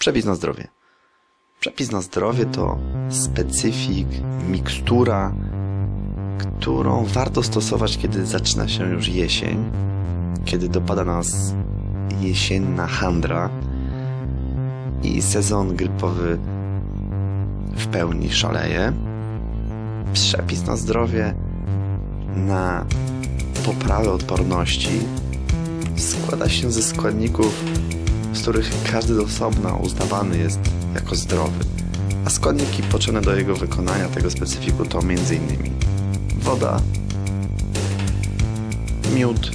Przepis na zdrowie. Przepis na zdrowie to specyfik, mikstura, którą warto stosować, kiedy zaczyna się już jesień, kiedy dopada nas jesienna handra i sezon grypowy w pełni szaleje. Przepis na zdrowie, na poprawę odporności składa się ze składników, z których każdy z osobna uznawany jest jako zdrowy, a składniki potrzebne do jego wykonania tego specyfiku to m.in. woda, miód,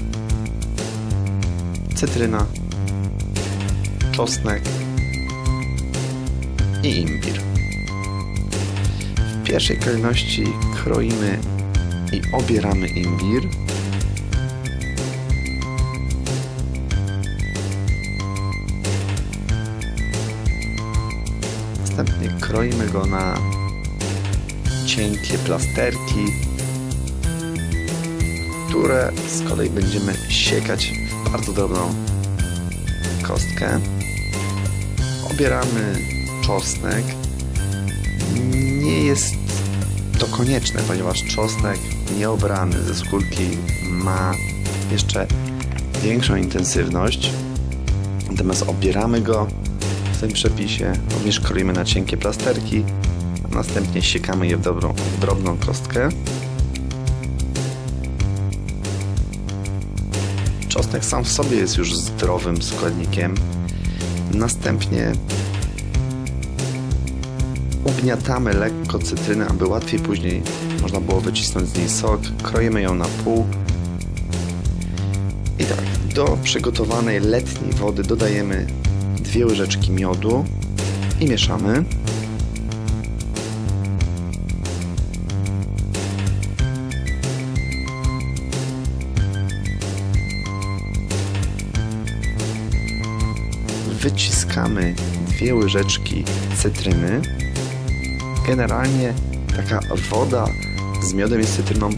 cytryna, czosnek i imbir. W pierwszej kolejności kroimy i obieramy imbir. Następnie kroimy go na cienkie plasterki, które z kolei będziemy siekać w bardzo drobną kostkę. Obieramy czosnek. Nie jest to konieczne, ponieważ czosnek nieobrany ze skórki ma jeszcze większą intensywność. Natomiast obieramy go tym przepisie, również kroimy na cienkie plasterki, następnie siekamy je w, dobrą, w drobną kostkę. Czosnek sam w sobie jest już zdrowym składnikiem. Następnie ugniatamy lekko cytrynę, aby łatwiej później można było wycisnąć z niej sok. Kroimy ją na pół. I tak, do przygotowanej letniej wody dodajemy dwie łyżeczki miodu i mieszamy. Wyciskamy dwie łyżeczki cytryny. Generalnie taka woda z miodem i cytryną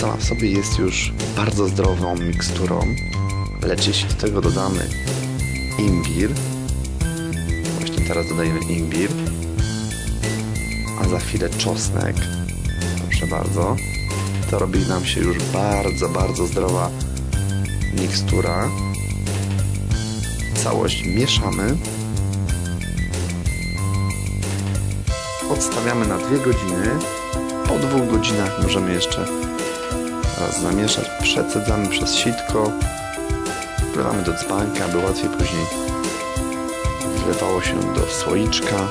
sama w sobie jest już bardzo zdrową miksturą, lecz jeśli do tego dodamy imbir, właśnie teraz dodajemy imbir, a za chwilę czosnek, proszę bardzo, to robi nam się już bardzo, bardzo zdrowa mikstura. Całość mieszamy. Odstawiamy na dwie godziny. Po dwóch godzinach możemy jeszcze raz zamieszać. Przecedzamy przez sitko. Wlewamy do dzbanka, aby łatwiej później wlewało się do słoiczka.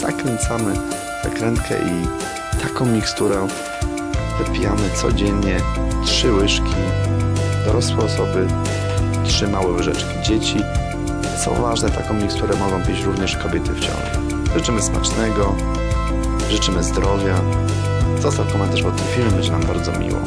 Zakręcamy zakrętkę i taką miksturę wypijamy codziennie. Trzy łyżki dorosłe osoby, trzy małe łyżeczki dzieci. Co ważne, taką miksturę mogą pić również kobiety w ciąży. Życzymy smacznego, życzymy zdrowia. Zostaw komentarz pod tym filmem, będzie nam bardzo miło.